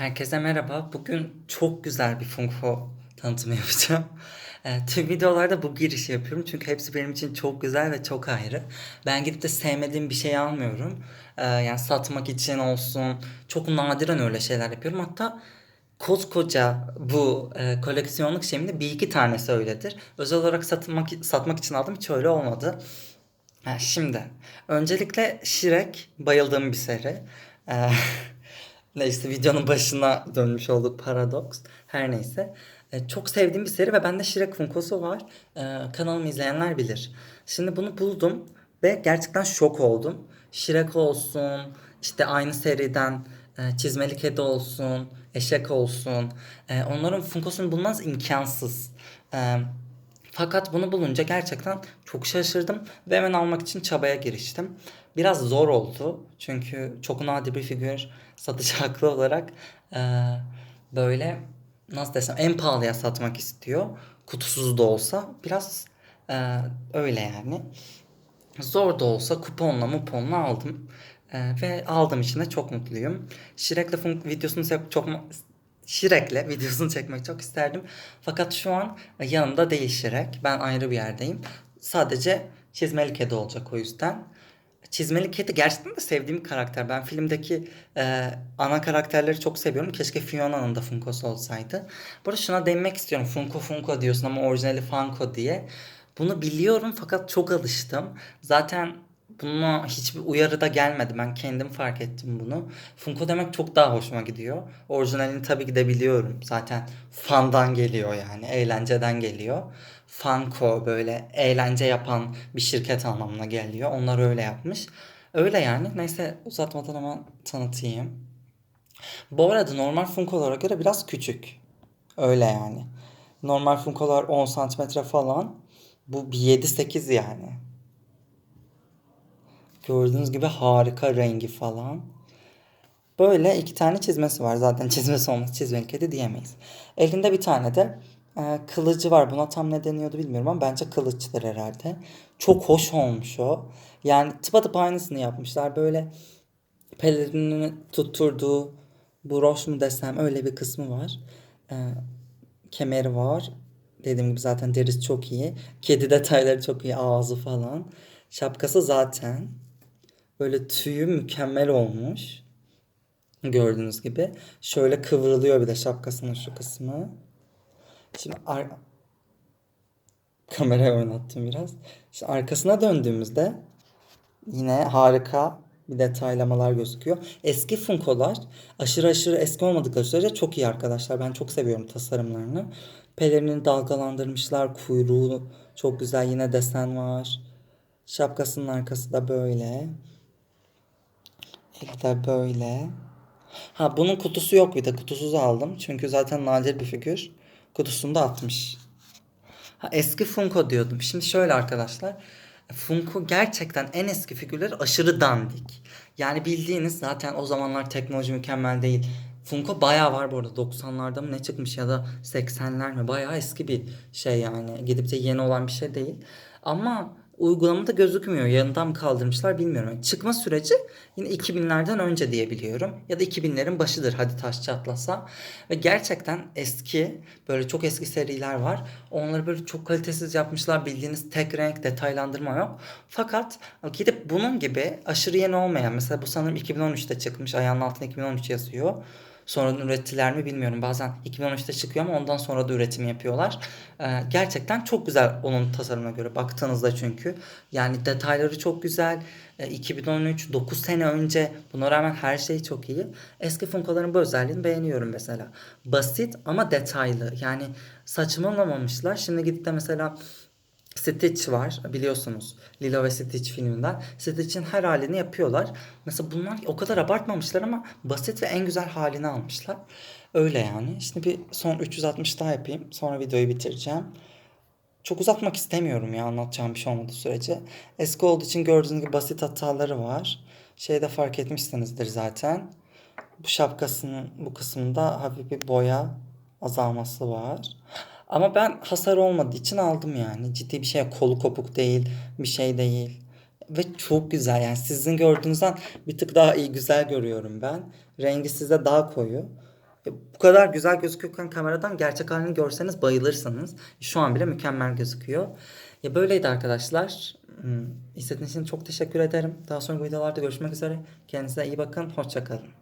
Herkese merhaba. Bugün çok güzel bir Funko tanıtımı yapacağım. Eee, tüm videolarda bu girişi yapıyorum çünkü hepsi benim için çok güzel ve çok ayrı. Ben gidip de sevmediğim bir şey almıyorum. Eee, yani satmak için olsun. Çok nadiren öyle şeyler yapıyorum. Hatta koskoca bu eee, koleksiyonluk şeyimde bir iki tanesi öyledir. Özel olarak satmak, satmak için aldım hiç öyle olmadı. Ha, şimdi öncelikle Shrek bayıldığım bir seri. Eee, neyse videonun başına dönmüş olduk paradoks. Her neyse. Eee, çok sevdiğim bir seri ve bende Shrek Funko'su var. Eee, kanalımı izleyenler bilir. Şimdi bunu buldum ve gerçekten şok oldum. Shrek olsun, işte aynı seriden eee, Çizmeli Kedi olsun, Eşek olsun. Eee, onların Funko'sunu bulmanız imkansız. Eee fakat bunu bulunca gerçekten çok şaşırdım ve hemen almak için çabaya giriştim. Biraz zor oldu çünkü çok nadir bir figür satıcı haklı olarak eee, böyle nasıl desem en pahalıya satmak istiyor. Kutusuz da olsa biraz eee, öyle yani. Zor da olsa kuponla muponla aldım. Eee, ve aldığım için de çok mutluyum. Shrek'le fun- videosunu çok Shrek'le videosunu çekmek çok isterdim. Fakat şu an yanımda değil Shrek. Ben ayrı bir yerdeyim. Sadece çizmeli kedi olacak o yüzden. Çizmeli Kedi gerçekten de sevdiğim bir karakter. Ben filmdeki e, ana karakterleri çok seviyorum. Keşke Fiona'nın da Funko'su olsaydı. Bu arada şuna değinmek istiyorum. Funko Funko diyorsun ama orijinali Funko diye. Bunu biliyorum fakat çok alıştım. Zaten buna hiçbir uyarı da gelmedi. Ben kendim fark ettim bunu. Funko demek çok daha hoşuma gidiyor. Orijinalini tabii ki de biliyorum. Zaten fandan geliyor yani. Eğlenceden geliyor. Funko böyle eğlence yapan bir şirket anlamına geliyor. Onlar öyle yapmış. Öyle yani. Neyse uzatmadan hemen tanıtayım. Bu arada normal Funko'lara göre biraz küçük. Öyle yani. Normal Funko'lar 10 santimetre falan. Bu bir 7-8 yani. Gördüğünüz gibi harika rengi falan. Böyle iki tane çizmesi var. Zaten çizmesi olmaz çizmeli kedi diyemeyiz. Elinde bir tane de e, kılıcı var. Buna tam ne deniyordu bilmiyorum ama bence kılıçtır herhalde. Çok hoş olmuş o. Yani tıpatıp aynısını yapmışlar. Böyle pelerinini tutturduğu broş mu desem öyle bir kısmı var. E, kemeri var. Dediğim gibi zaten derisi çok iyi. Kedi detayları çok iyi. Ağzı falan. Şapkası zaten. Böyle tüyü mükemmel olmuş. Gördüğünüz gibi. Şöyle kıvrılıyor bir de şapkasının şu kısmı. Şimdi ar- kamerayı oynattım biraz. Şimdi arkasına döndüğümüzde yine harika bir detaylamalar gözüküyor. Eski Funko'lar aşırı aşırı eski olmadıkları sürece çok iyi arkadaşlar. Ben çok seviyorum tasarımlarını. Pelerini dalgalandırmışlar. Kuyruğu çok güzel. Yine desen var. Şapkasının arkası da böyle. Eli de böyle. Ha bunun kutusu yok bir de. Kutusuz aldım. Çünkü zaten nadir bir figür. Kutusunu da atmış. Ha, eski Funko diyordum. Şimdi şöyle arkadaşlar. Funko gerçekten en eski figürleri aşırı dandik. Yani bildiğiniz zaten o zamanlar teknoloji mükemmel değil. Funko bayağı var bu arada. 90'larda mı ne çıkmış ya da 80'ler mi? Bayağı eski bir şey yani. Gidip de yeni olan bir şey değil. Ama uygulamada gözükmüyor. Yanından mı kaldırmışlar bilmiyorum. Yani çıkma süreci yine 2000'lerden önce diye biliyorum. Ya da 2000'lerin başıdır hadi taş çatlasa. Ve gerçekten eski böyle çok eski seriler var. Onları böyle çok kalitesiz yapmışlar. Bildiğiniz tek renk detaylandırma yok. Fakat gidip bunun gibi aşırı yeni olmayan mesela bu sanırım 2013'te çıkmış. Ayağının altında 2013 yazıyor. Sonradan ürettiler mi bilmiyorum. Bazen 2013'te çıkıyor ama ondan sonra da üretim yapıyorlar. Ee, gerçekten çok güzel onun tasarımına göre baktığınızda çünkü. Yani detayları çok güzel. Ee, 2013, 9 sene önce buna rağmen her şey çok iyi. Eski Funko'ların bu özelliğini beğeniyorum mesela. Basit ama detaylı. Yani saçmalamamışlar. Şimdi gidip de mesela Stitch var biliyorsunuz Lilo ve Stitch filminden. Stitch'in her halini yapıyorlar. Mesela bunlar o kadar abartmamışlar ama basit ve en güzel halini almışlar. Öyle yani. Şimdi bir son 360 daha yapayım. Sonra videoyu bitireceğim. Çok uzatmak istemiyorum ya anlatacağım bir şey olmadığı sürece. Eski olduğu için gördüğünüz gibi basit hataları var. Şeyde fark etmişsinizdir zaten. Bu şapkasının bu kısmında hafif bir boya azalması var. Ama ben hasar olmadığı için aldım yani. Ciddi bir şey kolu kopuk değil, bir şey değil. Ve çok güzel yani sizin gördüğünüzden bir tık daha iyi güzel görüyorum ben. Rengi size daha koyu. Ya Bu kadar güzel gözükürken kameradan gerçek halini görseniz bayılırsınız. Şu an bile mükemmel gözüküyor. Ya böyleydi arkadaşlar. Hmm, için çok teşekkür ederim. Daha sonra videolarda görüşmek üzere. Kendinize iyi bakın. Hoşça kalın.